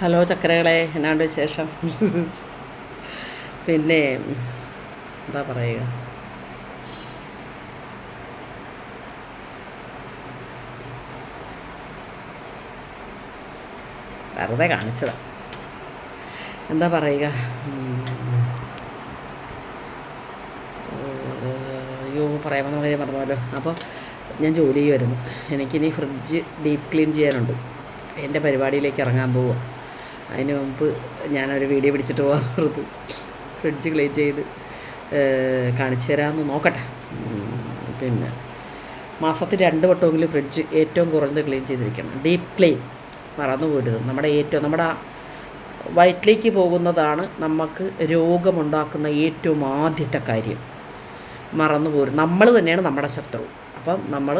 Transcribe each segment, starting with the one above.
Hello ചക്കരകളെ എന്നാണ്ട് വിശേഷം? പിന്നെ എന്താ പറയുക? വെറുതെ കാണിച്ചതാ. എന്താ പറയുക. അയ്യോ പറയാൻ വന്ന കാര്യം പറഞ്ഞല്ലോ അപ്പോൾ ഞാൻ ജോലി ചെയ്യുമായിരുന്നു എനിക്കിനി ഫ്രിഡ്ജ് ഡീപ്പ് ക്ലീൻ ചെയ്യാനുണ്ട്. എന്റെ പരിപാടിയിലേക്ക് ഇറങ്ങാൻ പോവുക അതിന് മുമ്പ് ഞാനൊരു വീഡിയോ പിടിച്ചിട്ട് പോകാറുള്ളത് ഫ്രിഡ്ജ് ക്ലീൻ ചെയ്ത് കാണിച്ചു തരാമെന്ന് നോക്കട്ടെ. പിന്നെ മാസത്തിൽ രണ്ട് വട്ടമെങ്കിലും ഫ്രിഡ്ജ് ഏറ്റവും കുറഞ്ഞത് ക്ലീൻ ചെയ്തിരിക്കണം. ഡീപ്പ് ക്ലീൻ മറന്നു പോരുത്. നമ്മുടെ ഏറ്റവും നമ്മുടെ വയറ്റിലേക്ക് പോകുന്നതാണ് നമുക്ക് രോഗമുണ്ടാക്കുന്ന ഏറ്റവും ആദ്യത്തെ കാര്യം. മറന്നു പോരും നമ്മൾ തന്നെയാണ് നമ്മുടെ ശത്രു. അപ്പം നമ്മൾ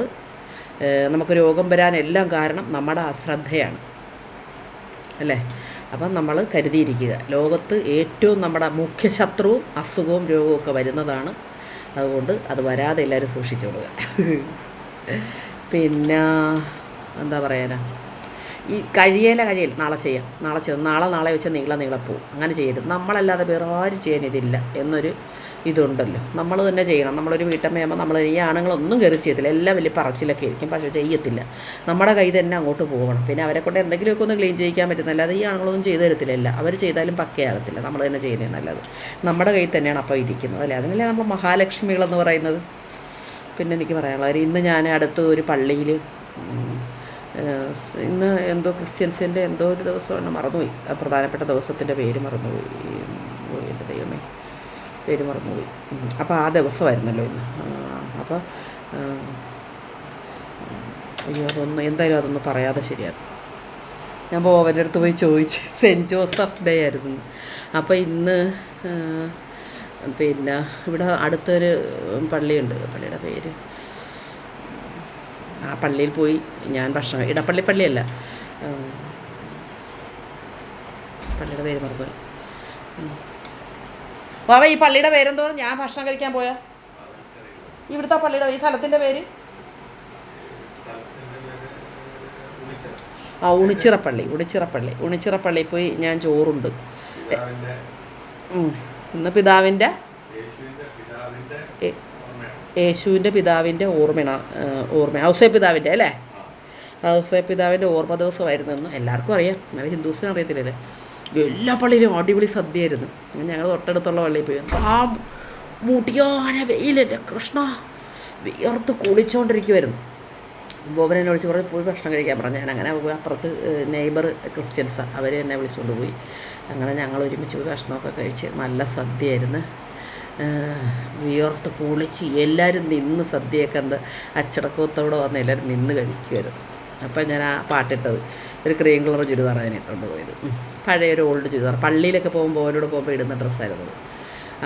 നമുക്ക് രോഗം വരാനെല്ലാം കാരണം നമ്മുടെ അശ്രദ്ധയാണ്. അല്ലേ? അപ്പം നമ്മൾ കരുതിയിരിക്കുക. ലോകത്ത് ഏറ്റവും നമ്മുടെ മുഖ്യ ശത്രുവും അസുഖവും രോഗവും ഒക്കെ വരുന്നതാണ്. അതുകൊണ്ട് അത് വരാതെ എല്ലാവരും സൂക്ഷിച്ചോളുക പിന്നെ എന്താ പറയാനാ? ഈ കഴിയേല കഴിയൽ നാളെ ചെയ്യാം. നാളെ ചെയ്യാം. നാളെ നാളെ വെച്ച് നീള നീളെ പോവും അങ്ങനെ ചെയ്യരുത്. നമ്മളല്ലാതെ വേറെ ആരും ചെയ്യാൻ ഇതില്ല എന്നൊരു ഇതുണ്ടല്ലോ. നമ്മൾ തന്നെ ചെയ്യണം. നമ്മളൊരു വീട്ടമ്മയാകുമ്പോൾ നമ്മൾ ഈ ആണുങ്ങളൊന്നും കയറി ചെയ്യത്തില്ല. എല്ലാം വലിയ പറച്ചിലൊക്കെ ആയിരിക്കും. പക്ഷേ ചെയ്യത്തില്ല. നമ്മുടെ കൈ തന്നെ അങ്ങോട്ട് പോകണം. പിന്നെ അവരെ കൊണ്ട് എന്തെങ്കിലുമൊക്കെ ഒന്ന് ക്ലീൻ ചെയ്യിക്കാൻ പറ്റുന്നില്ല അത് ഈ ആണുങ്ങളൊന്നും ചെയ്തു തരത്തില്ല അവർ ചെയ്താലും പക്കയാകത്തില്ല. നമ്മൾ തന്നെ ചെയ്യുന്നത് നല്ലത്. നമ്മുടെ കയ്യിൽ തന്നെയാണ് അപ്പോൾ ഇരിക്കുന്നത് അല്ലേ? അതിനല്ലേ നമ്മൾ മഹാലക്ഷ്മികളെന്ന് പറയുന്നത്? പിന്നെ എനിക്ക് പറയാനുള്ളത് ഇന്ന് ഞാൻ അടുത്ത് ഒരു പള്ളിയിൽ ഇന്ന് എന്തോ ക്രിസ്ത്യൻസിന്റെ എന്തോ ഒരു ദിവസമാണ് മറന്നുപോയി. പ്രധാനപ്പെട്ട ദിവസത്തിന്റെ പേര് മറന്നുപോയി. പേര് മറന്നുപോയി. അപ്പോൾ ആ ദിവസമായിരുന്നല്ലോ ഇന്ന്. അപ്പോൾ അയ്യോ അതൊന്നും എന്തായാലും അതൊന്നും പറയാതെ ശരിയാണ് ഞാൻ ബോവന്റെ അടുത്ത് പോയി ചോദിച്ചു സെന്റ് ജോസഫ് ഡേ ആയിരുന്നു. അപ്പോൾ ഇന്ന് പിന്നെ ഇവിടെ അടുത്തൊരു പള്ളിയുണ്ട്. പള്ളിയുടെ പേര്. ആ പള്ളിയിൽ പോയി ഞാൻ ഭക്ഷണം ഇടപ്പള്ളി പള്ളിയല്ല. പള്ളിയുടെ പേര് മറന്നുപോയി. വാവ ഈ പള്ളിയുടെ പേരെന്തോ ഞാൻ ഭക്ഷണം കഴിക്കാൻ പോയാ? ഇവിടുത്തെ പള്ളിയുടെ ഈ സ്ഥലത്തിന്റെ പേര്? ആ ഉണിച്ചിറപ്പള്ളി ഉണിച്ചിറപ്പള്ളി. ഉണിച്ചിറപ്പള്ളി പോയി ഞാൻ ചോറുണ്ട്. ഇന്ന് പിതാവിന്റെ യേശുവിന്റെ പിതാവിന്റെ ഏ- ഓർമ്മയാണ്. യേശുവിന്റെ പിതാവിന്റെ ഓർമ്മ ഓർമ്മ ഔസേ പിതാവിന്റെ അല്ലേ. ഔസേ പിതാവിന്റെ ഓർമ്മ ദിവസമായിരുന്നു എന്ന് എല്ലാവർക്കും അറിയാം. എന്നാലും ഹിന്ദുസിനും അറിയത്തില്ലല്ലേ? എല്ലാ പള്ളിയിലും അടിപൊളി സദ്യയായിരുന്നു. ഞങ്ങൾ തൊട്ടടുത്തുള്ള പള്ളിയിൽ പോയി. ആ മുടിയാന വെയിലല്ലേ കൃഷ്ണ വിയർത്ത് കുളിച്ചുകൊണ്ടിരിക്കുമായിരുന്നു ബോബൻ എന്നെ വിളിച്ച് പറഞ്ഞ് പോയി ഭക്ഷണം കഴിക്കാൻ പറഞ്ഞു. ഞാൻ അങ്ങനെ പോയി അപ്പുറത്ത് നെയ്ബർ ക്രിസ്ത്യൻസ് അവർ എന്നെ വിളിച്ചുകൊണ്ട് പോയി. അങ്ങനെ ഞങ്ങൾ ഒരുമിച്ച് പോയി ഭക്ഷണമൊക്കെ കഴിച്ച് നല്ല സദ്യയായിരുന്നു. വിയർത്ത് കുളിച്ച് എല്ലാവരും നിന്ന് സദ്യയൊക്കെ എന്ത് അച്ചടക്കത്തോടെ വന്ന് എല്ലാവരും നിന്ന് കഴിക്കുമായിരുന്നു അപ്പം ഞാൻ ആ പാട്ടിട്ടത്. ഒരു ക്രീം കളർ ചുരിദാർ അതിനിട്ടുകൊണ്ട് പോയത്. പഴയൊരു പഴയ ഒരു ഓൾഡ് ചുരിദാർ. പള്ളിയിലൊക്കെ പോകുമ്പോൾ അവരോട് പോകുമ്പോൾ ഇടുന്ന ഡ്രസ്സായിരുന്നു.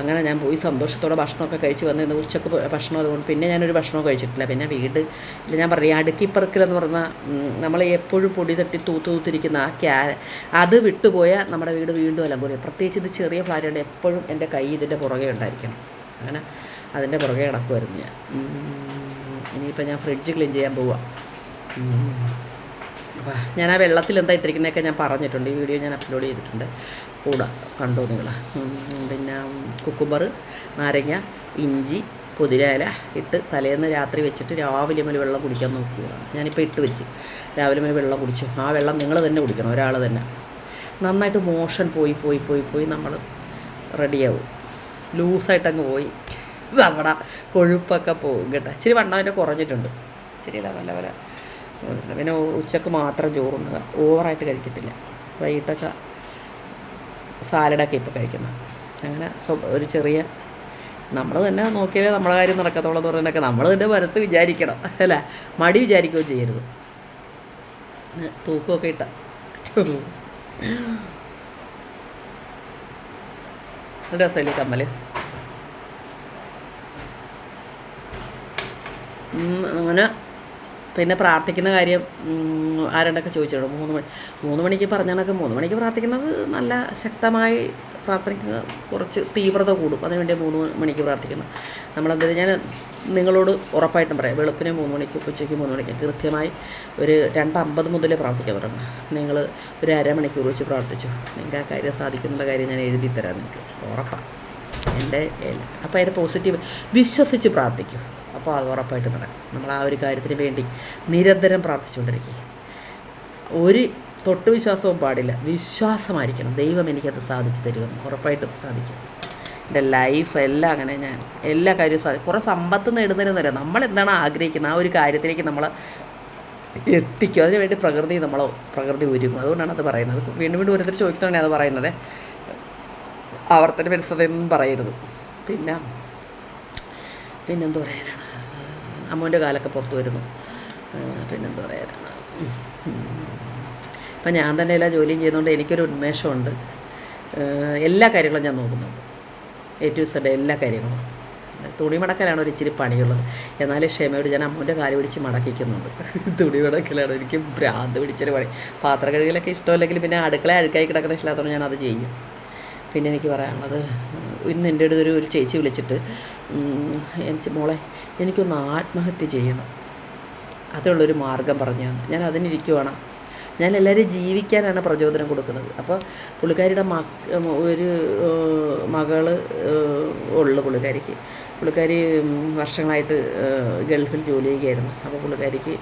അങ്ങനെ ഞാൻ പോയി സന്തോഷത്തോടെ ഭക്ഷണമൊക്കെ കഴിച്ച് വന്ന് ഇന്ന് ഉച്ചയ്ക്ക് ഭക്ഷണം അതുകൊണ്ട് പിന്നെ ഞാനൊരു ഭക്ഷണവും കഴിച്ചിട്ടില്ല. പിന്നെ വീട് ഇല്ല ഞാൻ പറയാം അടുക്കിപ്പറക്കലെന്ന് പറഞ്ഞാൽ നമ്മൾ എപ്പോഴും പൊടി തട്ടി തൂത്ത് തൂത്തിരിക്കുന്ന ആ ക്യാ അത് വിട്ടുപോയാൽ നമ്മുടെ വീട് വീണ്ടും അലമ്പൂരി പ്രത്യേകിച്ച് ഇത് ചെറിയ ഭാര്യയുടെ എപ്പോഴും എന്റെ കൈ ഇതിന്റെ പുറകെ ഉണ്ടായിരിക്കണം. അങ്ങനെ അതിന്റെ പുറകെ കിടക്കുമായിരുന്നു ഞാൻ. ഇനിയിപ്പോൾ ഞാൻ ഫ്രിഡ്ജ് ക്ലീൻ ചെയ്യാൻ പോവാം. അപ്പോൾ ഞാൻ ആ വെള്ളത്തിൽ എന്താ ഇട്ടിരിക്കുന്നതൊക്കെ ഞാൻ പറഞ്ഞിട്ടുണ്ട്. ഈ വീഡിയോ ഞാൻ അപ്ലോഡ് ചെയ്തിട്ടുണ്ട്. കൂടെ കണ്ടോ നിങ്ങൾ പിന്നെ കുക്കുംബർ നാരങ്ങ ഇഞ്ചി പുതിരയില ഇട്ട് തലേന്ന് രാത്രി വെച്ചിട്ട് രാവിലെ മുതൽ വെള്ളം കുടിക്കാൻ നോക്കുക. ഞാനിപ്പോൾ ഇട്ട് വെച്ച്. രാവിലെ മുതൽ വെള്ളം കുടിച്ചു. ആ വെള്ളം നിങ്ങൾ തന്നെ കുടിക്കണം ഒരാൾ തന്നെ. നന്നായിട്ട് മോഷൻ പോയി പോയി പോയി പോയി നമ്മൾ റെഡിയാവും. ലൂസായിട്ടങ്ങ് പോയി. നമ്മുടെ കൊഴുപ്പൊക്കെ പോകും കേട്ടോ. ഇച്ചിരി വണ്ണം അതിന്റെ കുറഞ്ഞിട്ടുണ്ട്. ഇച്ചിരി നല്ല പോലെ. പിന്നെ ഉച്ചയ്ക്ക് മാത്രം ചോറുണ്ണുക. ഓവറായിട്ട് കഴിക്കത്തില്ല. വൈകിട്ടൊക്കെ സാലഡൊക്കെ ഇപ്പോൾ കഴിക്കുന്നത് അങ്ങനെ ഒരു ചെറിയ നമ്മൾ തന്നെ നോക്കിയാലേ നമ്മളെ കാര്യം നടക്കത്തുള്ളൂ എന്ന് പറയുന്നതൊക്കെ നമ്മൾ തന്നെ മനസ്സ് വിചാരിക്കണം. അല്ല? മടി വിചാരിക്കുകയും ചെയ്യരുത്. തൂക്കമൊക്കെ ഇട്ട. നല്ല രസമല്ലേ കമ്മൽ അങ്ങനെ പിന്നെ പ്രാർത്ഥിക്കുന്ന കാര്യം ആരണ്ടൊക്കെ ചോദിച്ചിട്ടുണ്ട്. മൂന്ന് മണി മൂന്ന് മണിക്ക് പറഞ്ഞാണൊക്കെ മൂന്ന് മണിക്ക് പ്രാർത്ഥിക്കുന്നത് നല്ല ശക്തമായി പ്രാർത്ഥിക്കുന്ന കുറച്ച് തീവ്രത കൂടും. അതിനുവേണ്ടി മൂന്ന് മണിക്ക് പ്രാർത്ഥിക്കുന്നു. നമ്മളെന്തായാലും ഞാൻ നിങ്ങളോട് ഉറപ്പായിട്ടും പറയാം. വെളുപ്പിന് മൂന്ന് മണിക്ക് ഉച്ചയ്ക്ക് മൂന്ന് മണിക്ക് കൃത്യമായി ഒരു രണ്ടമ്പത് മുതലേ പ്രാർത്ഥിക്കാൻ തുടങ്ങും നിങ്ങൾ ഒരു അരമണിക്കൂർ വെച്ച് പ്രാർത്ഥിച്ചു. നിങ്ങൾക്ക് ആ കാര്യം സാധിക്കുന്നുള്ള കാര്യം ഞാൻ എഴുതി തരാം നിങ്ങൾക്ക്. ഉറപ്പാണ് എന്റെ അപ്പോൾ അതിന്റെ പോസിറ്റീവ് വിശ്വസിച്ച് പ്രാർത്ഥിക്കും. അപ്പോൾ അത് ഉറപ്പായിട്ട് നടക്കും. നമ്മൾ ആ ഒരു കാര്യത്തിന് വേണ്ടി നിരന്തരം പ്രാർത്ഥിച്ചുകൊണ്ടിരിക്കുക. ഒരു തൊട്ട് വിശ്വാസവും പാടില്ല. വിശ്വാസമായിരിക്കണം. ദൈവം എനിക്കത് സാധിച്ചു തരുമെന്ന് ഉറപ്പായിട്ടും സാധിക്കും. എന്റെ ലൈഫ് എല്ലാം അങ്ങനെ ഞാൻ എല്ലാ കാര്യവും സാധിക്കും കുറേ സമ്പത്ത് നേടുന്നതിന് നമ്മൾ എന്താണ് ആഗ്രഹിക്കുന്നത്? ആ ഒരു കാര്യത്തിലേക്ക് നമ്മൾ എത്തിക്കും. അതിന് വേണ്ടി പ്രകൃതി നമ്മളോ പ്രകൃതി ഒരുങ്ങും അതുകൊണ്ടാണ് അത് പറയുന്നത്. വീണ്ടും വീണ്ടും ഓരോരുത്തർ ചോദിക്കുന്നതാണ് അത് പറയുന്നത്. ആവർത്തന പരിസ്ഥിതിയൊന്നും പറയരുത്. പിന്നെ പിന്നെന്തോ പറയാനാണ്? അമ്മൂന്റെ കാലൊക്കെ പുറത്ത് വരുന്നു. പിന്നെന്താ പറയാനാണ് ഇപ്പം ഞാൻ തന്നെ എല്ലാ ജോലിയും ചെയ്യുന്നതുകൊണ്ട് എനിക്കൊരു ഉന്മേഷമുണ്ട്. എല്ലാ കാര്യങ്ങളും ഞാൻ നോക്കുന്നുണ്ട്. എ ടു സെഡ് എല്ലാ കാര്യങ്ങളും. തുണി മടക്കലാണ് ഒരു ഇച്ചിരി പണിയുള്ളത്. എന്നാലും ക്ഷമയോട് ഞാൻ അമ്മൂന്റെ കാൽ പിടിച്ച് മടക്കിക്കുന്നുണ്ട്. തുണി മടക്കലാണ് എനിക്ക് ഭ്രാന്ത് പിടിച്ചൊരു പണി. പാത്ര കഴുകലൊക്കെ ഇഷ്ടമല്ലെങ്കിൽ പിന്നെ അടുക്കള അഴുക്കായി കിടക്കുന്ന ഇഷ്ടമില്ലാത്തതുകൊണ്ട് ഞാനത് ചെയ്യും. പിന്നെ എനിക്ക് പറയാനുള്ളത് ഇന്ന് എന്റെ അടുത്തൊരു ഒരു ചേച്ചി വിളിച്ചിട്ട് എനിക്ക് മോളെ എനിക്കൊന്ന് ആത്മഹത്യ ചെയ്യണം. അതിനുള്ളൊരു മാർഗം പറഞ്ഞു ഞാൻ അതിനിരിക്കുവാണ്. ഞാൻ എല്ലാവരും ജീവിക്കാനാണ് പ്രചോദനം കൊടുക്കുന്നത്. അപ്പോൾ പുള്ളിക്കാരിയുടെ മ ഒരു മകൾ ഉള്ളു പുള്ളിക്കാരിക്ക്. പുള്ളിക്കാരി വർഷങ്ങളായിട്ട് ഗൾഫിൽ ജോലി ചെയ്യുകയായിരുന്നു. അപ്പോൾ പുള്ളിക്കാരിക്ക്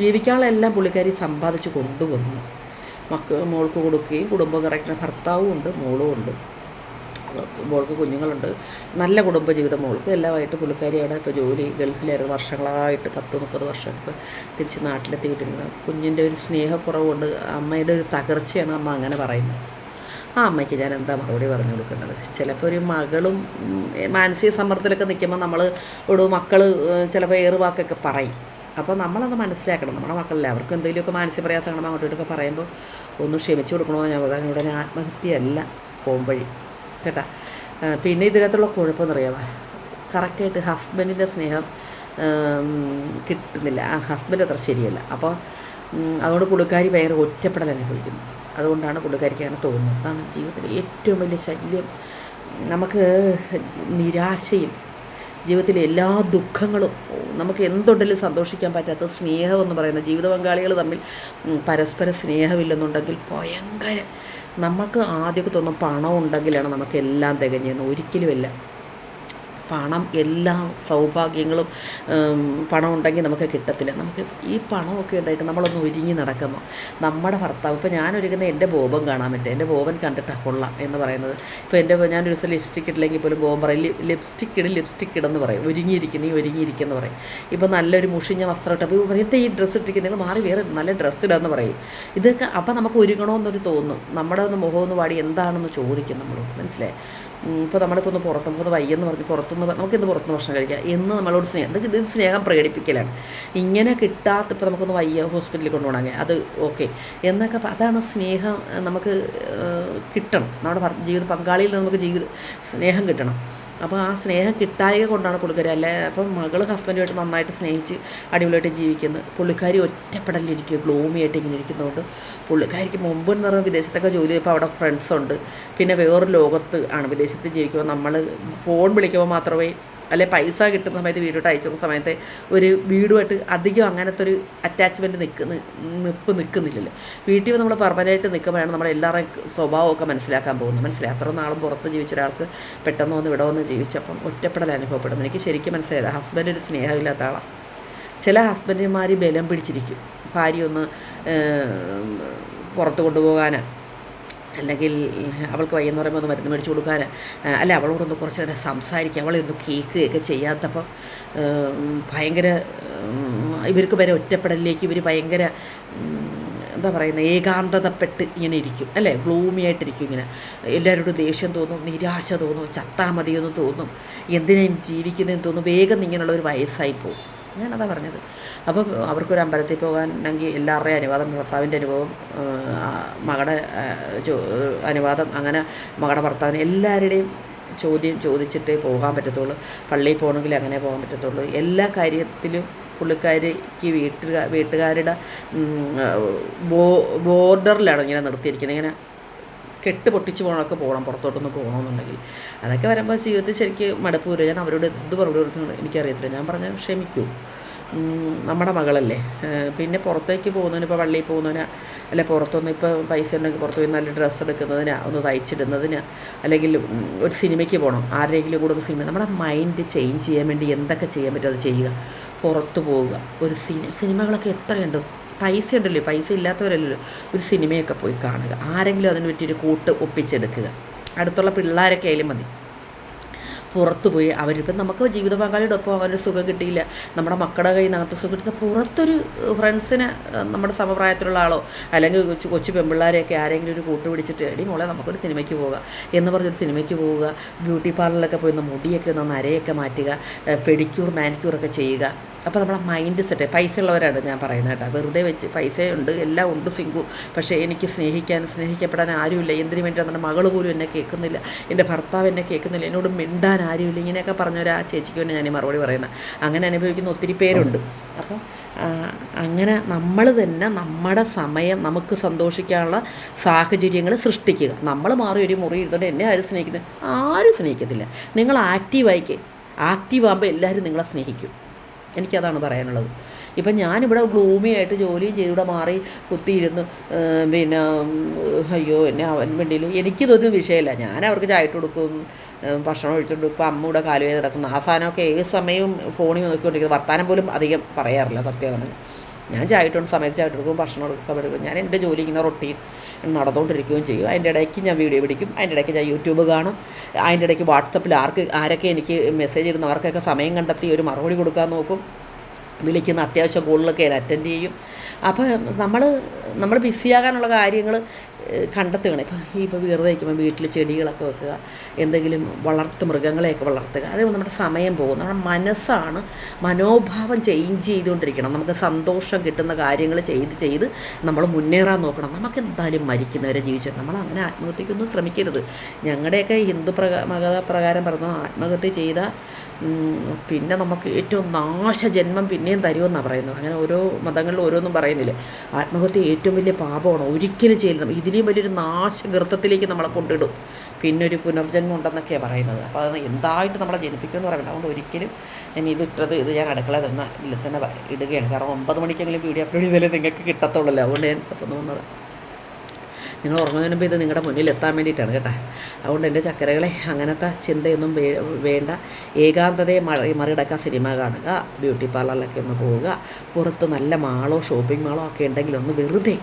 ജീവിക്കാനുള്ള എല്ലാം പുള്ളിക്കാരി സമ്പാദിച്ച് കൊണ്ടുവന്നു. മക്ക മോൾക്ക് കൊടുക്കുകയും കുടുംബം കറക്റ്റ് ഭർത്താവും ഉണ്ട് മോളും ഉണ്ട്. മോൾക്ക് കുഞ്ഞുങ്ങളുണ്ട്. നല്ല കുടുംബജീവിതം മോൾക്ക്. എല്ലാമായിട്ട് പുള്ളിക്കാരി അവിടെ ഇപ്പോൾ ജോലി ഗൾഫിലായിരുന്നു. വർഷങ്ങളായിട്ട് പത്ത് മുപ്പത് വർഷം ഇപ്പോൾ തിരിച്ച് നാട്ടിലെത്തി വിട്ടിരുന്നത് കുഞ്ഞിന്റെ ഒരു സ്നേഹക്കുറവ് കൊണ്ട് അമ്മയുടെ ഒരു തകർച്ചയാണ് അമ്മ അങ്ങനെ പറയുന്നത്. ആ അമ്മയ്ക്ക് ഞാൻ എന്താ മറുപടി പറഞ്ഞു കൊടുക്കേണ്ടത്? ചിലപ്പോൾ ഒരു മകളും മാനസിക സമ്മർദ്ദത്തിലൊക്കെ നിൽക്കുമ്പോൾ നമ്മൾ ഇവിടെ മക്കൾ ചിലപ്പോൾ ഏറുവാക്കൊക്കെ പറയും. അപ്പോൾ നമ്മളത് മനസ്സിലാക്കണം. നമ്മുടെ മക്കളല്ലേ. അവർക്ക് എന്തെങ്കിലുമൊക്കെ മാനസിക പ്രയാസങ്ങളും അങ്ങോട്ടും ഇങ്ങോട്ടൊക്കെ പറയുമ്പോൾ ഒന്ന് ക്ഷമിച്ചു കൊടുക്കണമെന്ന് ഞാൻ പറയാൻ ഉടനെ ആത്മഹത്യയല്ല. പോംവഴി. കേട്ടാ. പിന്നെ ഇതിനകത്തുള്ള കുഴപ്പമെന്ന് അറിയാമോ കറക്റ്റായിട്ട് ഹസ്ബൻഡിന്റെ സ്നേഹം കിട്ടുന്നില്ല. ആ ഹസ്ബൻഡ് അത്ര ശരിയല്ല. അപ്പോൾ അതുകൊണ്ട് പുള്ളിക്കാരി ഭയങ്കര ഒറ്റപ്പെടൽ അനുഭവിക്കുന്നു. അതുകൊണ്ടാണ് പുള്ളിക്കാരിക്ക് അങ്ങനെ തോന്നുന്നത്. അതാണ് ജീവിതത്തിലെ ഏറ്റവും വലിയ ശല്യം. നമുക്ക് നിരാശയും ജീവിതത്തിലെ എല്ലാ ദുഃഖങ്ങളും നമുക്ക് എന്തുണ്ടെങ്കിലും സന്തോഷിക്കാൻ പറ്റാത്ത സ്നേഹം എന്ന് പറയുന്ന ജീവിത പങ്കാളികൾ തമ്മിൽ പരസ്പര സ്നേഹമില്ലെന്നുണ്ടെങ്കിൽ ഭയങ്കര നമുക്ക് ആദ്യമൊക്കെ തോന്നും പണം ഉണ്ടെങ്കിലാണ് നമുക്ക് എല്ലാം തികഞ്ഞതെന്ന് ഒരിക്കലുമല്ല. പണം എല്ലാ സൗഭാഗ്യങ്ങളും പണം ഉണ്ടെങ്കിൽ നമുക്ക് കിട്ടത്തില്ല. നമുക്ക് ഈ പണമൊക്കെ ഉണ്ടായിട്ട് നമ്മളൊന്ന് ഒരുങ്ങി നടക്കുന്നു. നമ്മുടെ ഭർത്താവ് ഇപ്പോൾ ഞാൻ ഒരുങ്ങുന്ന എന്റെ ബോബൻ കാണാൻ പറ്റും. എന്റെ ബോബൻ കണ്ടിട്ട് കൊള്ളാം എന്ന് പറയുന്നത്. ഇപ്പോൾ എന്റെ ഞാനൊരു ദിവസം ലിപ്സ്റ്റിക് ഇട്ടില്ലെങ്കിൽ പോലും ബോബൻ പറയും ലിപ്സ്റ്റിക് ഇട് ലിപ്സ്റ്റിക് ഇടെന്ന് പറയും. ഒരുങ്ങിയിരിക്കുന്നു നീ ഒരുങ്ങിയിരിക്കുന്നു പറയും. ഇപ്പോൾ നല്ലൊരു മുഷിഞ്ഞ വസ്ത്രം ഇട്ടപ്പോൾ ഇപ്പോൾ പറയത്തെ ഈ ഡ്രസ്സ് ഇട്ടിരിക്കുന്നത് നിങ്ങൾ മാറി വേറെ നല്ല ഡ്രസ്സ് ഇടാന്ന് പറയും. ഇതൊക്കെ അപ്പോൾ നമുക്ക് ഒരുങ്ങണമെന്നൊരു തോന്നും. നമ്മുടെ ഒന്ന് മുഖം ഒന്ന് പാടി എന്താണെന്ന് ചോദിക്കും നമ്മൾ മനസ്സിലായി? ഇപ്പോൾ നമ്മളിപ്പോൾ ഒന്ന് പുറത്ത് നമുക്കൊന്ന് വയ്യെന്ന് പറഞ്ഞ് പുറത്തുനിന്ന് നമുക്ക് നമുക്കിന്ന് പുറത്തുനിന്ന് ഭക്ഷണം കഴിക്കാം. എന്ന് നമ്മളോട് സ്നേഹം ഇത് സ്നേഹം പ്രകടിപ്പിക്കലാണ്. ഇങ്ങനെ കിട്ടാത്ത ഇപ്പോൾ നമുക്കൊന്ന് വയ്യ ഹോസ്പിറ്റലിൽ കൊണ്ടുപോകണമെങ്കിൽ അത് ഓക്കെ. എന്നൊക്കെ അതാണ് സ്നേഹം നമുക്ക് കിട്ടണം. നമ്മുടെ ജീവിത പങ്കാളിയിൽ നിന്ന് നമുക്ക് ജീവിത സ്നേഹം കിട്ടണം. അപ്പോൾ ആ സ്നേഹം കിട്ടായ കൊണ്ടാണ് പുള്ളിക്കാരി അല്ലേ? അപ്പം മകൾ ഹസ്ബൻഡുമായിട്ട് നന്നായിട്ട് സ്നേഹിച്ച് അടിപൊളിയായിട്ട് ജീവിക്കുന്നത് പുള്ളിക്കാരി ഒറ്റപ്പെടലിരിക്കുക ഗ്ലോമി ഇങ്ങനെ ഇരിക്കുന്നതുകൊണ്ട് പുള്ളിക്കാരിക്ക് മുമ്പ് എന്ന് പറയുമ്പോൾ വിദേശത്തൊക്കെ ജോലി ചെയ്തപ്പോൾ അവിടെ ഫ്രണ്ട്സ് ഉണ്ട്. പിന്നെ വേറൊരു ലോകത്ത് ആണ് വിദേശത്ത് ജീവിക്കുമ്പോൾ നമ്മൾ ഫോൺ വിളിക്കുമ്പോൾ മാത്രമേ അല്ലെ പൈസ കിട്ടുന്ന സമയത്ത് വീടോട്ട് അയച്ചു കൊടുക്കുന്ന സമയത്ത് ഒരു വീടുമായിട്ട് അധികം അങ്ങനത്തെ ഒരു അറ്റാച്ച്മെന്റ് നിൽക്കുന്ന നിപ്പ് നിൽക്കുന്നില്ലല്ലോ. വീട്ടിൽ നമ്മൾ പെർമനന്റ് നിൽക്കുമ്പോഴാണ് നമ്മൾ എല്ലാവരുടെയും സ്വഭാവമൊക്കെ മനസ്സിലാക്കാൻ പോകുന്നത്. മനസ്സിലായി? അത്ര നാളും പുറത്ത് ജീവിച്ച ഒരാൾക്ക് പെട്ടെന്ന് വന്ന് ഇവിടെ വന്ന് ജീവിച്ചപ്പം ഒറ്റപ്പെടൽ അനുഭവപ്പെടുന്നു. എനിക്ക് ശരിക്കും മനസ്സിലായത് ഹസ്ബൻഡ് ഒരു സ്നേഹമില്ലാത്ത ആളാണ് ചില ഹസ്ബൻഡുമാർ ബലം പിടിച്ചിരിക്കും. ഭാര്യ ഒന്ന് പുറത്ത് കൊണ്ടുപോകാനാണ് അല്ലെങ്കിൽ അവൾക്ക് വയ്യെന്ന് പറയുമ്പോൾ ഒന്ന് മരുന്ന് മേടിച്ച് കൊടുക്കാൻ അല്ല അവളോടൊന്ന് കുറച്ച് നേരം സംസാരിക്കുക അവളെ ഒന്ന് കേൾക്കുകയൊക്കെ ചെയ്യാത്തപ്പം ഭയങ്കര ഇവർക്ക് വരെ ഒറ്റപ്പെടലിലേക്ക് ഇവർ ഭയങ്കര എന്താ പറയുന്നത് ഏകാന്തതപ്പെട്ട് ഇങ്ങനെ ഇരിക്കും അല്ലേ? ഗ്ലൂമി ആയിട്ടിരിക്കും ഇങ്ങനെ. എല്ലാവരോടും ദേഷ്യം തോന്നും നിരാശ തോന്നും ചത്താ മതിയെന്ന് തോന്നും എന്തിനേയും ജീവിക്കുന്നതെന്ന് തോന്നും വേഗം ഇങ്ങനെയുള്ള ഒരു വയസ്സായി പോകും. ഞാനതാ പറഞ്ഞത്. അപ്പോൾ അവർക്കൊരു അമ്പലത്തിൽ പോകാനെങ്കിൽ എല്ലാവരുടെയും അനുവാദം ഭർത്താവിന്റെ അനുഭവം മകളുടെ അനുവാദം അങ്ങനെ മകളുടെ ഭർത്താവിന് എല്ലാവരുടെയും ചോദ്യം ചോദിച്ചിട്ടേ പോകാൻ പറ്റത്തുള്ളൂ. പള്ളിയിൽ പോകണമെങ്കിൽ അങ്ങനെ പോകാൻ പറ്റത്തുള്ളൂ. എല്ലാ കാര്യത്തിലും പുള്ളിക്കാരിക്ക് വീട്ടുകാ വീട്ടുകാരുടെ ബോർഡറിലാണ് ഇങ്ങനെ നിർത്തിയിരിക്കുന്നത്. ഇങ്ങനെ കെട്ട് പൊട്ടിച്ച് പോകണമൊക്കെ പോകണം പുറത്തോട്ടൊന്ന് പോകണമെന്നുണ്ടെങ്കിൽ അതൊക്കെ വരുമ്പോൾ ജീവിതത്തിൽ ശരിക്കും മടുപ്പ് വരും. ഞാൻ അവരോട് എന്ത് മറുപടി കൊടുത്തു എനിക്കറിയത്തില്ല. ഞാൻ പറഞ്ഞ ക്ഷമിക്കൂ. നമ്മുടെ മകളല്ലേ. പിന്നെ പുറത്തേക്ക് പോകുന്നതിന് ഇപ്പോൾ വള്ളിയിൽ പോകുന്നതിന് അല്ല പുറത്തൊന്ന് ഇപ്പോൾ പൈസ ഉണ്ടെങ്കിൽ പുറത്ത് പോയി നല്ല ഡ്രസ്സ് എടുക്കുന്നതിന് ഒന്ന് തയ്ച്ചിടുന്നതിന് അല്ലെങ്കിൽ ഒരു സിനിമയ്ക്ക് പോകണം ആരുടെയെങ്കിലും കൂടെ ഒരു സിനിമ നമ്മുടെ മൈൻഡ് ചേഞ്ച് ചെയ്യാൻ വേണ്ടി എന്തൊക്കെ ചെയ്യാൻ പറ്റുമോ അത് ചെയ്യുക. പുറത്ത് പോവുക. ഒരു സിനിമ സിനിമകളൊക്കെ എത്രയുണ്ട്? പൈസ ഉണ്ടല്ലോ പൈസ ഇല്ലാത്തവരല്ലല്ലോ. ഒരു സിനിമയൊക്കെ പോയി കാണുക. ആരെങ്കിലും അതിന് പറ്റിയൊരു കൂട്ട് ഒപ്പിച്ചെടുക്കുക. അടുത്തുള്ള പിള്ളേരൊക്കെ ആയാലും മതി. പുറത്ത് പോയി അവരിപ്പം നമുക്ക് ജീവിത പങ്കാളിയുടെ ഒപ്പം അവരുടെ സുഖം കിട്ടിയില്ല. നമ്മുടെ മക്കളുടെ കയ്യിൽ നിന്ന് അങ്ങനത്തെ സുഖം കിട്ടുന്ന പുറത്തൊരു ഫ്രണ്ട്സിന് നമ്മുടെ സമപ്രായത്തിലുള്ള ആളോ അല്ലെങ്കിൽ കൊച്ചു കൊച്ചു പെൺപിള്ളേരെയൊക്കെ ആരെങ്കിലും ഒരു കൂട്ട് പിടിച്ചിട്ട് എടി മോളെ നമുക്കൊരു സിനിമയ്ക്ക് പോവുക എന്ന് പറഞ്ഞൊരു സിനിമയ്ക്ക് പോവുക. ബ്യൂട്ടി പാർലറിലൊക്കെ പോയി ഒന്ന് മുടിയൊക്കെ ഒന്ന് നരയൊക്കെ മാറ്റുക. പെഡിക്യൂർ മാനിക്യൂറൊക്കെ ചെയ്യുക. അപ്പോൾ നമ്മളെ മൈൻഡ് സെറ്റ് പൈസ ഉള്ളവരാണ് ഞാൻ പറയുന്നത് കേട്ടോ. വെറുതെ വെച്ച് പൈസയുണ്ട് എല്ലാം ഉണ്ട് സിങ്കു. പക്ഷേ എനിക്ക് സ്നേഹിക്കാൻ സ്നേഹിക്കപ്പെടാൻ ആരുമില്ല. എന്തിനു വേണ്ടിയാണ് മകൾ പോലും എന്നെ കേൾക്കുന്നില്ല? എന്റെ ഭർത്താവ് എന്നെ കേൾക്കുന്നില്ല. എന്നോട് മിണ്ടാൻ ആരുമില്ല ഇങ്ങനെയൊക്കെ പറഞ്ഞൊരു ആ ചേച്ചിക്ക് വേണ്ടി ഞാൻ മറുപടി പറയുന്നത് അങ്ങനെ അനുഭവിക്കുന്ന ഒത്തിരി പേരുണ്ട്. അപ്പോൾ അങ്ങനെ നമ്മൾ തന്നെ നമ്മുടെ സമയം നമുക്ക് സന്തോഷിക്കാനുള്ള സാഹചര്യങ്ങൾ സൃഷ്ടിക്കുക. നമ്മൾ മാറി ഒരു മുറി ഇരുന്നുകൊണ്ട് എന്നെ ആരും സ്നേഹിക്കുന്നത് ആരും സ്നേഹിക്കത്തില്ല. നിങ്ങൾ ആക്റ്റീവായിക്കേ ആക്റ്റീവ് ആകുമ്പോൾ എല്ലാവരും നിങ്ങളെ സ്നേഹിക്കും. എനിക്കതാണ് പറയാനുള്ളത്. ഇപ്പം ഞാനിവിടെ ഗ്ലൂമിയായിട്ട് ആയിട്ട് ചെയ്ത് ചെയ്തിവിടെ മാറി കുത്തിയിരുന്ന് പിന്നെ അയ്യോ എന്നെ അവൻ വേണ്ടിയിൽ എനിക്കിതൊന്നും വിഷയമില്ല ഞാൻ അവർക്ക് ചായട്ട് കൊടുക്കും. ഭക്ഷണം ഒഴിച്ചുകൊണ്ട് ഇപ്പോൾ അമ്മ ഇവിടെ കാലുവേദന കിടക്കുന്നു. ആ സാധനമൊക്കെ ഏത് സമയവും ഫോണിൽ നോക്കിക്കൊണ്ടിരിക്കുന്നത് വർത്താനം പോലും അധികം പറയാറില്ല സത്യം പറഞ്ഞാൽ. ഞാൻ ചായട്ടുണ്ട് സമയത്ത് ചായട്ട് എടുക്കും ഭക്ഷണം കൊടുക്കും സമയം എടുക്കും. ഞാൻ എന്റെ ജോലി ഇങ്ങനെ റൊട്ടീൻ നടന്നുകൊണ്ടിരിക്കുകയും ചെയ്യും. അതിന്റെ ഇടയ്ക്ക് ഞാൻ വീഡിയോ പിടിക്കും അതിന്റെ ഇടയ്ക്ക് ഞാൻ യൂട്യൂബ് കാണും. അതിന്റെ ഇടയ്ക്ക് വാട്സപ്പിൽ ആർക്ക് ആരൊക്കെ എനിക്ക് മെസ്സേജ് ഇടുന്നവർക്കൊക്കെ സമയം കണ്ടെത്തി ഒരു മറുപടി കൊടുക്കാൻ നോക്കും. വിളിക്കുന്ന അത്യാവശ്യം കോളിലൊക്കെ അറ്റൻഡ് ചെയ്യും. അപ്പോൾ നമ്മൾ നമ്മൾ ബിസിയാകാനുള്ള കാര്യങ്ങൾ കണ്ടെത്തുകയാണ്. ഇപ്പം ഈ ഇപ്പോൾ വെറുതെ ഇരിക്കുമ്പോൾ വീട്ടിൽ ചെടികളൊക്കെ വെക്കുക എന്തെങ്കിലും വളർത്ത് മൃഗങ്ങളെയൊക്കെ വളർത്തുക അതേപോലെ നമ്മുടെ സമയം പോകും. നമ്മുടെ മനസ്സാണ് മനോഭാവം ചേഞ്ച് ചെയ്തുകൊണ്ടിരിക്കണം. നമുക്ക് സന്തോഷം കിട്ടുന്ന കാര്യങ്ങൾ ചെയ്ത് ചെയ്ത് നമ്മൾ മുന്നേറാൻ നോക്കണം. നമുക്ക് എന്തായാലും മരിക്കുന്നവരെ ജീവിച്ചത് നമ്മൾ അങ്ങനെ ആത്മഹത്യക്കൊന്നും ശ്രമിക്കരുത്. ഞങ്ങളുടെയൊക്കെ ഹിന്ദു പ്രകാ മത പ്രകാരം പറഞ്ഞ ആത്മഹത്യ ചെയ്ത പിന്നെ നമുക്ക് ഏറ്റവും നാശജന്മം പിന്നെയും തരുമെന്നാണ് പറയുന്നത്. അങ്ങനെ ഓരോ മതങ്ങളിലും ഓരോന്നും പറയുന്നില്ലേ? ആത്മഹത്യ ഏറ്റവും വലിയ പാപമാണ്. ഒരിക്കലും ചെയ്യുന്നത് ഇതിലും വലിയൊരു നാശഗൃത്തത്തിലേക്ക് നമ്മളെ കൊണ്ടിടും. പിന്നെ ഒരു പുനർജന്മം ഉണ്ടെന്നൊക്കെയാണ് പറയുന്നത്. അപ്പോൾ അത് എന്തായിട്ട് നമ്മളെ ജനിപ്പിക്കുമെന്ന് പറയുന്നത്? അതുകൊണ്ട് ഒരിക്കലും ഞാൻ ഇതിട്ടത് ഇത് ഞാൻ അടുക്കള തന്ന ഇതിൽ തന്നെ ഇടുകയാണ്. കാരണം ഒമ്പത് മണിക്കെങ്കിലും വീഡിയോ അപ്ലോഡ് ചെയ്താലേ നിങ്ങൾക്ക് കിട്ടത്തുള്ളല്ലോ? അതുകൊണ്ട് ഞാൻ തോന്നുന്നത് നിങ്ങൾ ഉറങ്ങുന്നതിന് മുമ്പ് ഇത് നിങ്ങളുടെ മുന്നിൽ എത്താൻ വേണ്ടിയിട്ടാണ് കേട്ടോ. അതുകൊണ്ട് എന്റെ ചക്കരകളെ അങ്ങനത്തെ ചിന്തയൊന്നും വേണ്ട. ഏകാന്തതയെ മറി മറികടക്കാൻ സിനിമ കാണുക ബ്യൂട്ടി പാർലറിലൊക്കെ ഒന്ന് പോവുക. പുറത്ത് നല്ല മാളോ ഷോപ്പിംഗ് മാളോ ഒക്കെ ഉണ്ടെങ്കിൽ ഒന്ന് വെറുതെ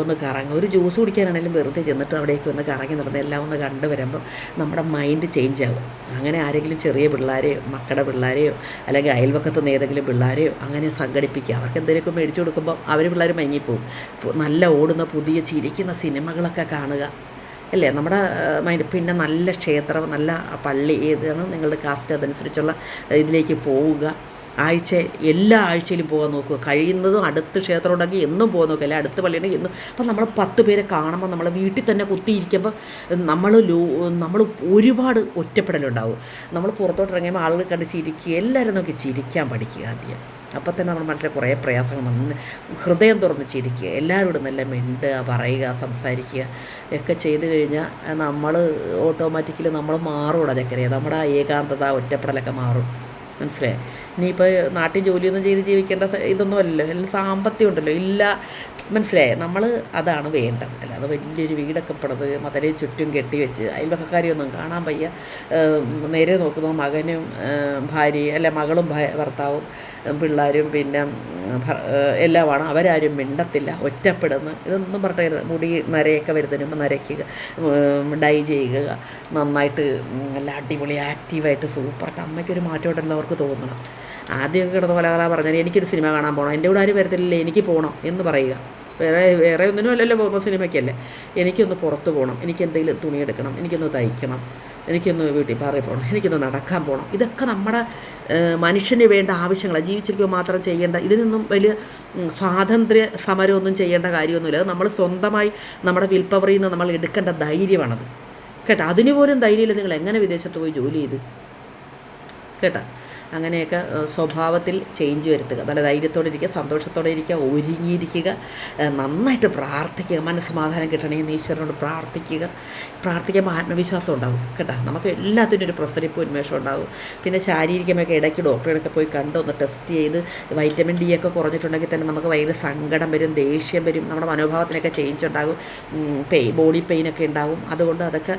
ഒന്ന് കറങ്ങ. ഒരു ജ്യൂസ് കുടിക്കാനാണെങ്കിലും വെറുതെ ചെന്നിട്ട് അവിടേക്ക് ഒന്ന് കറങ്ങി നടന്ന് എല്ലാം ഒന്ന് കണ്ടു വരുമ്പം നമ്മുടെ മൈൻഡ് ചേഞ്ച് ആകും അങ്ങനെ ആരെങ്കിലും ചെറിയ പിള്ളേരെയോ മക്കളുടെ പിള്ളേരെയോ അല്ലെങ്കിൽ അയൽവക്കത്ത് നിന്ന് ഏതെങ്കിലും പിള്ളേരെയോ അങ്ങനെ സംഘടിപ്പിക്കുക. അവർക്ക് എന്തെങ്കിലുമൊക്കെ മേടിച്ചു കൊടുക്കുമ്പോൾ അവർ പിള്ളേർ മയങ്ങിപ്പോവും നല്ല ഓടുന്ന പുതിയ ചിരിക്കുന്ന സിനിമകളൊക്കെ കാണുക. അല്ലേ? നമ്മുടെ മൈൻഡ് പിന്നെ നല്ല ക്ഷേത്രം നല്ല പള്ളി ഏതാണ് നിങ്ങളുടെ കാസ്റ്റ് അതനുസരിച്ചുള്ള ഇതിലേക്ക് പോവുക. ആഴ്ച എല്ലാ ആഴ്ചയിലും പോകാൻ നോക്കുക. കഴിയുന്നതും അടുത്ത് ക്ഷേത്രം ഉണ്ടെങ്കിൽ എന്നും പോകാൻ നോക്കുക. അല്ലെ അടുത്ത പള്ളിയുണ്ടെങ്കിൽ എന്നും. അപ്പം നമ്മൾ പത്ത് പേരെ കാണുമ്പോൾ നമ്മൾ വീട്ടിൽ തന്നെ കുത്തിയിരിക്കുമ്പോൾ നമ്മൾ ലോ നമ്മൾ ഒരുപാട് ഒറ്റപ്പെടലുണ്ടാവും. നമ്മൾ പുറത്തോട്ട് ഇറങ്ങിയപ്പോൾ ആളുകൾ കണ്ട് ചിരിക്കുക എല്ലാവരും നോക്കി ചിരിക്കാൻ പഠിക്കുക ആദ്യം. അപ്പം തന്നെ നമ്മുടെ മനസ്സിൽ കുറേ പ്രയാസങ്ങൾ വന്ന് ഹൃദയം തുറന്ന് ചിരിക്കുക. എല്ലാവരോടും നല്ല മിണ്ടുക പറയുക സംസാരിക്കുക ഒക്കെ ചെയ്ത് കഴിഞ്ഞാൽ നമ്മൾ ഓട്ടോമാറ്റിക്കലി നമ്മൾ മാറും ചക്കരയെ. നമ്മുടെ ഏകാന്തത ഒറ്റപ്പെടലൊക്കെ മാറും. മനസ്സിലായി? ഇനിയിപ്പോൾ നാട്ടിൽ ജോലിയൊന്നും ചെയ്ത് ജീവിക്കേണ്ട ഇതൊന്നും അല്ലല്ലോ. എല്ലാം സാമ്പത്തികം ഉണ്ടല്ലോ. ഇല്ല. മനസ്സിലായി? നമ്മൾ അതാണ് വേണ്ടത്. അല്ലാതെ വലിയൊരു വീടൊക്കെ പണിത് മതരെ ചുറ്റും കെട്ടി വെച്ച് അയൽവക്കക്കാരെയൊന്നും കാണാൻ വയ്യ. നേരെ നോക്കുന്ന മകനും ഭാര്യയും അല്ല മകളും ഭർത്താവും പിള്ളേരും പിന്നെ എല്ലാമാണ്. അവരാരും മിണ്ടത്തില്ല. ഒറ്റപ്പെടുന്നു. ഇതൊന്നും പറഞ്ഞിട്ട് മുടി നരയൊക്കെ വരുന്നതിന് നരയ്ക്കുക ഡൈ ചെയ്യുക. നന്നായിട്ട് നല്ല അടിപൊളി ആക്റ്റീവായിട്ട് സൂപ്പറായിട്ട് അമ്മയ്ക്കൊരു മാറ്റം ഉണ്ടല്ലോ അവർക്ക് തോന്നണം. ആദ്യമൊക്കെ കിടന്ന പല പറഞ്ഞാൽ എനിക്കൊരു സിനിമ കാണാൻ പോകണം എന്റെ കൂടെ ആരും വരത്തില്ലല്ലേ. എനിക്ക് പോകണം എന്ന് പറയുക. വേറെ വേറെ ഒന്നിനും അല്ലല്ലോ പോകുന്ന സിനിമയ്ക്കല്ലേ. എനിക്കൊന്ന് പുറത്ത് പോകണം എനിക്ക് എന്തെങ്കിലും തുണി എടുക്കണം. എനിക്കൊന്ന് തയ്ക്കണം. എനിക്കൊന്ന് വീട്ടിൽ പാറയിൽ പോകണം എനിക്കൊന്ന് നടക്കാൻ പോകണം ഇതൊക്കെ നമ്മുടെ മനുഷ്യന് വേണ്ട ആവശ്യങ്ങളാണ് ജീവിച്ചിരിക്കുക മാത്രം ചെയ്യേണ്ട ഇതിനൊന്നും വലിയ സ്വാതന്ത്ര്യ സമരമൊന്നും ചെയ്യേണ്ട കാര്യമൊന്നുമില്ല. അത് നമ്മൾ സ്വന്തമായി നമ്മുടെ വിൽ നിന്ന് നമ്മൾ എടുക്കേണ്ട ധൈര്യമാണത്. കേട്ടോ? അതിന് പോലും ധൈര്യമില്ല. നിങ്ങൾ എങ്ങനെ വിദേശത്ത് പോയി ജോലി ചെയ്ത്? കേട്ടോ? അങ്ങനെയൊക്കെ സ്വഭാവത്തിൽ ചേഞ്ച് വരുത്തുക. നല്ല ധൈര്യത്തോടെ ഇരിക്കുക സന്തോഷത്തോടെ ഇരിക്കുക ഒരുങ്ങിയിരിക്കുക നന്നായിട്ട് പ്രാർത്ഥിക്കുക മനസ്സമാധാനം കിട്ടണേ ഈശ്വരനോട് പ്രാർത്ഥിക്കുക. പ്രാർത്ഥിക്കുമ്പോൾ ആത്മവിശ്വാസം ഉണ്ടാവും കേട്ടോ. നമുക്ക് എല്ലാത്തിനും ഒരു പ്രസരിപ്പ് ഉന്മേഷം ഉണ്ടാവും. പിന്നെ ശാരീരികമൊക്കെ ഇടയ്ക്ക് ഡോക്ടറെയൊക്കെ പോയി കണ്ട് ഒന്ന് ടെസ്റ്റ് ചെയ്ത് വൈറ്റമിൻ ഡി ഒക്കെ കുറഞ്ഞിട്ടുണ്ടെങ്കിൽ തന്നെ നമുക്ക് ഭയങ്കര സങ്കടം വരും ദേഷ്യം വരും നമ്മുടെ മനോഭാവത്തിനൊക്കെ ചേഞ്ച് ഉണ്ടാകും. പെയിൻ ബോഡി പെയിനൊക്കെ ഉണ്ടാവും. അതുകൊണ്ട് അതൊക്കെ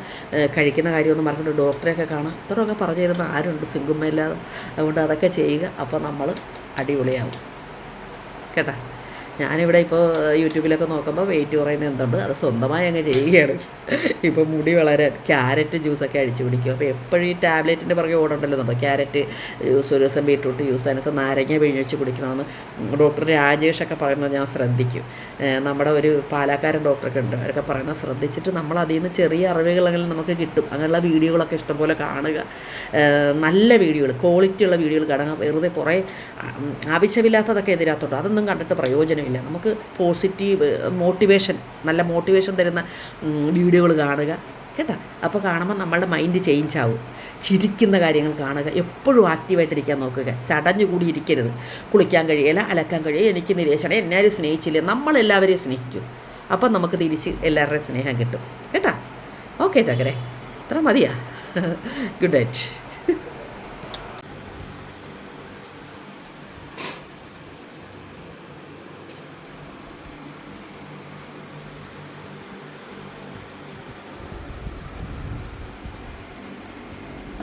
കഴിക്കുന്ന കാര്യമൊന്നും മറക്കണ്ട. ഡോക്ടറെയൊക്കെ കാണാം. ഇത്രയൊക്കെ പറഞ്ഞു തരുന്ന ആരുണ്ട്? സിംഗുമ്മയില്ലാതെ. അതുകൊണ്ട് അതൊക്കെ ചെയ്യുക. അപ്പോൾ നമ്മൾ അടിപൊളിയാവും. കേട്ടോ? ഞാനിവിടെ ഇപ്പോൾ യൂട്യൂബിലൊക്കെ നോക്കുമ്പോൾ വെയിറ്റ് കുറയുന്ന എന്തുണ്ട്? അത് സ്വന്തമായി അങ്ങ് ചെയ്യുകയാണ്. ഇപ്പോൾ മുടി വളരാൻ ക്യാരറ്റ് ജ്യൂസൊക്കെ അടിച്ചു പിടിക്കും അപ്പോൾ എപ്പോഴും ഈ ടാബ്ലറ്റിന്റെ പുറകെ ഓടണ്ടല്ലോ നമ്മൾ ക്യാരറ്റ് ജ്യൂസ് ഒരു ദിവസം ബീട്രൂട്ട് ജ്യൂസ് അതിനകത്ത് നാരങ്ങ പിഴിഞ്ഞ് വെച്ച് കുടിക്കണമെന്ന് ഡോക്ടർ രാജേഷൊക്കെ പറയുന്നത് ഞാൻ ശ്രദ്ധിക്കും. നമ്മുടെ ഒരു പാലക്കാരൻ ഡോക്ടറൊക്കെ ഉണ്ട്. അവരൊക്കെ പറയുന്നത് ശ്രദ്ധിച്ചിട്ട് നമ്മൾ അതിൽ നിന്ന് ചെറിയ അറിവുകളെങ്കിലും നമുക്ക് കിട്ടും. അങ്ങനെയുള്ള വീഡിയോകളൊക്കെ ഇഷ്ടംപോലെ കാണുക. നല്ല വീഡിയോകൾ ക്വാളിറ്റി ഉള്ള വീഡിയോകൾ കാണുക. വെറുതെ കുറേ ആവശ്യമില്ലാത്തതൊക്കെ എതിരാത്തോട്ടോ അതൊന്നും കണ്ടിട്ട് പ്രയോജനമില്ല നമുക്ക് പോസിറ്റീവ് മോട്ടിവേഷൻ നല്ല മോട്ടിവേഷൻ തരുന്ന വീഡിയോകൾ കാണുക കേട്ടോ? അപ്പോൾ കാണുമ്പോൾ നമ്മളുടെ മൈൻഡ് ചേഞ്ച് ആവും. ചിരിക്കുന്ന കാര്യങ്ങൾ കാണുക. എപ്പോഴും ആക്റ്റീവായിട്ടിരിക്കാൻ നോക്കുക. ചടഞ്ഞു കൂടി ഇരിക്കരുത് കുളിക്കാൻ കഴിയില്ല അലക്കാൻ കഴിയില്ല എനിക്ക് നിരീക്ഷണം എല്ലാവരും സ്നേഹിച്ചില്ല. നമ്മളെല്ലാവരെയും സ്നേഹിക്കും. അപ്പം നമുക്ക് തിരിച്ച് എല്ലാവരുടെയും സ്നേഹം കിട്ടും. കേട്ടോ? ഓക്കെ ചകരെ. ഇത്ര മതിയാ. ഗുഡ് നൈറ്റ്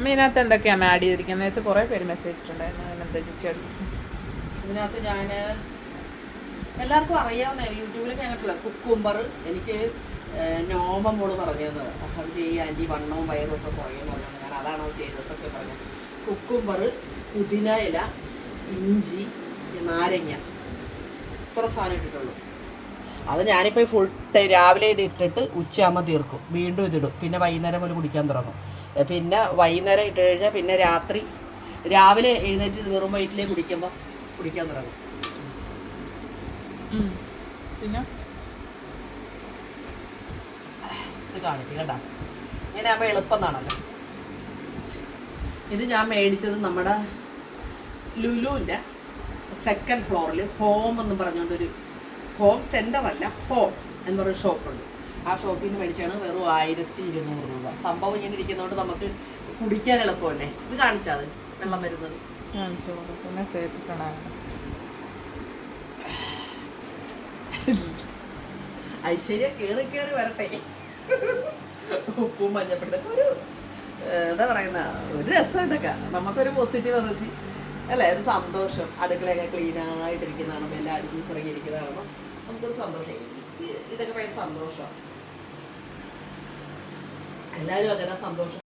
അമ്മ ഇതിനകത്ത് എന്തൊക്കെയാണ് ആഡ് ചെയ്തിരിക്കുന്നത് നേരത്തെ കുറേ പേര് മെസ്സേജ് ഇട്ടുണ്ടായിരുന്നു അതിനെന്താ ചേച്ചി ഇതിനകത്ത് ഞാൻ എല്ലാവർക്കും അറിയാവുന്ന യൂട്യൂബിലൊക്കെ കണ്ടിട്ടുള്ള കുക്കുംബർ. എനിക്ക് നോമ മോൾ പറഞ്ഞു തന്നത് അത് ചെയ്യുക ആന്റി വണ്ണവും വയറും ഒക്കെ കുറയും പറഞ്ഞു ഞാൻ അതാണ് അത് ചെയ്തതൊക്കെ പറഞ്ഞത്. കുക്കുംബർ പുതിന ഇല ഇഞ്ചി നാരങ്ങ. ഇത്ര സാധനം ഇട്ടിട്ടുള്ളൂ. അത് ഞാനിപ്പോൾ ഫുൾ രാവിലെ ഇത് ഇട്ടിട്ട് ഉച്ചയാകുമ്പോൾ തീർക്കും. വീണ്ടും ഇതിടും പിന്നെ വൈകുന്നേരം പോലെ കുടിക്കാൻ തുടങ്ങും. പിന്നെ വൈകുന്നേരം ഇട്ട് കഴിഞ്ഞാൽ പിന്നെ രാത്രി രാവിലെ എഴുന്നേറ്റ് വെറും വയറ്റിലേക്ക് കുടിക്കുമ്പോൾ കുടിക്കാൻ തുടങ്ങും. പിന്നെ? ഇത് കാണിക്കും കേട്ടോ ഇങ്ങനെ ആകുമ്പോൾ എളുപ്പം എന്നാണല്ലോ ഇത് ഞാൻ മേടിച്ചത് നമ്മുടെ ലുലുവിന്റെ സെക്കൻഡ് ഫ്ലോറിൽ ഹോം എന്ന് പറഞ്ഞുകൊണ്ടൊരു ഹോം സെന്റർ അല്ല ഹോം എന്ന് പറയുന്ന ഷോപ്പുണ്ട് ആ ഷോപ്പിൽ നിന്ന് മേടിച്ചാണ് വെറും ആയിരത്തി ഇരുന്നൂറ് രൂപ. സംഭവം ഇങ്ങനെ ഇരിക്കുന്നതുകൊണ്ട് നമുക്ക് കുടിക്കാൻ എളുപ്പമല്ലേ? ഇത് കാണിച്ചാൽ വെള്ളം വരുന്നത്. ഐശ്വര്യ കേറി കേറി വരട്ടെ. ഉപ്പും മഞ്ഞപ്പൊടി ഒരു എന്താ പറയുന്ന ഒരു രസം ഇതൊക്കെ. നമുക്കൊരു പോസിറ്റീവ് എനർജി അല്ലേ? ഒരു സന്തോഷം. അടുക്കളയൊക്കെ ക്ലീൻ ആയിട്ടിരിക്കുന്നതാണ്? എല്ലാം അടുക്കി പുറകിരിക്കുന്നതാണ് നമുക്കൊരു സന്തോഷം. എനിക്ക് ഇതൊക്കെ ഭയങ്കര സന്തോഷമാണ്. എല്ലാവരും അങ്ങനെ സന്തോഷം